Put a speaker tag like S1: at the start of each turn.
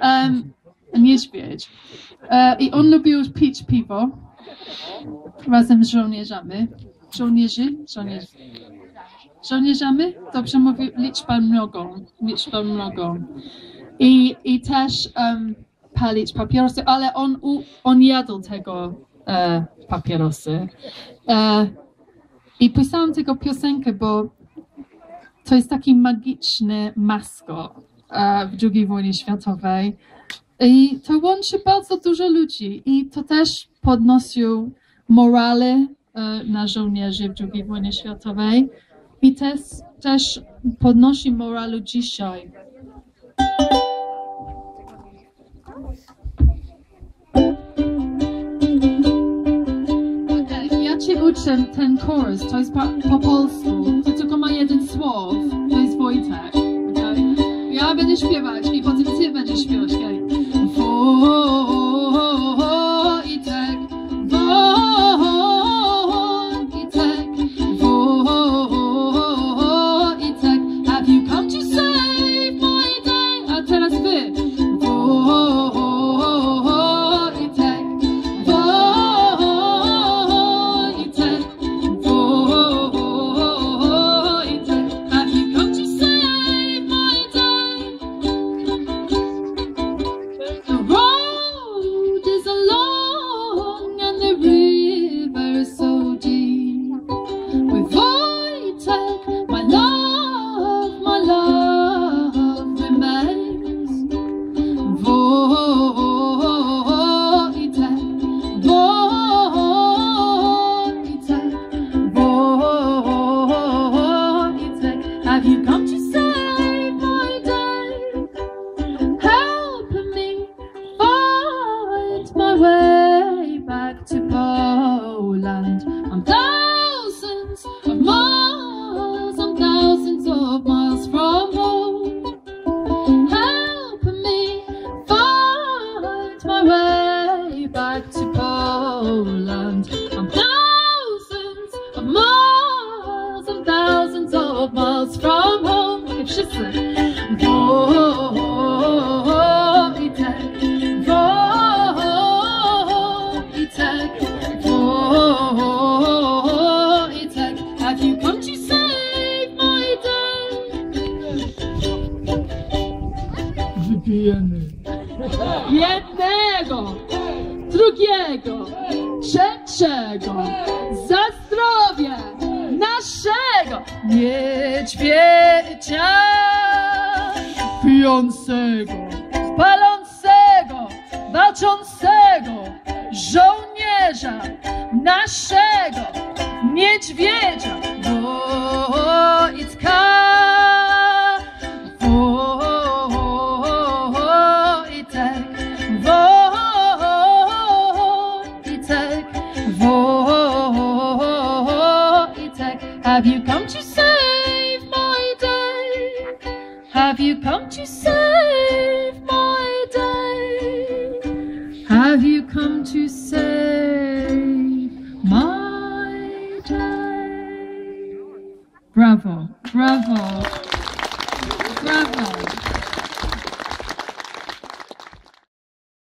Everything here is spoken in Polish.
S1: em, niedźwiedź. I on lubił pić piwo razem z żołnierzami. Żołnierzy? Żołnierzy. Żołnierzami? Dobrze mówię, liczba mnogą. Liczba mnogą. I, i też em, palić papierosy, ale on, u, on jadł tego e, papierosy. E, I pisałam tego piosenkę, bo to jest taki magiczny maskot w II wojnie światowej. I to łączy bardzo dużo ludzi i to też podnosił morale e, na żołnierzy w II wojnie światowej i też, też podnosi moralu dzisiaj. Ja ci uczę ten chorus, to jest po, po polsku, to tylko ma jeden słow, to jest Wojtek. Okay? Ja będę śpiewać i potem ty Poland. I'm thousands
S2: Wypijemy.
S1: Jednego, drugiego, trzeciego, za zdrowie naszego niedźwiedzia. Pijącego, palącego, walczącego żołnierza naszego niedźwiedzia. Have you come to save my day? Have you come to save my day? Have you come to save my day? Bravo, bravo, bravo.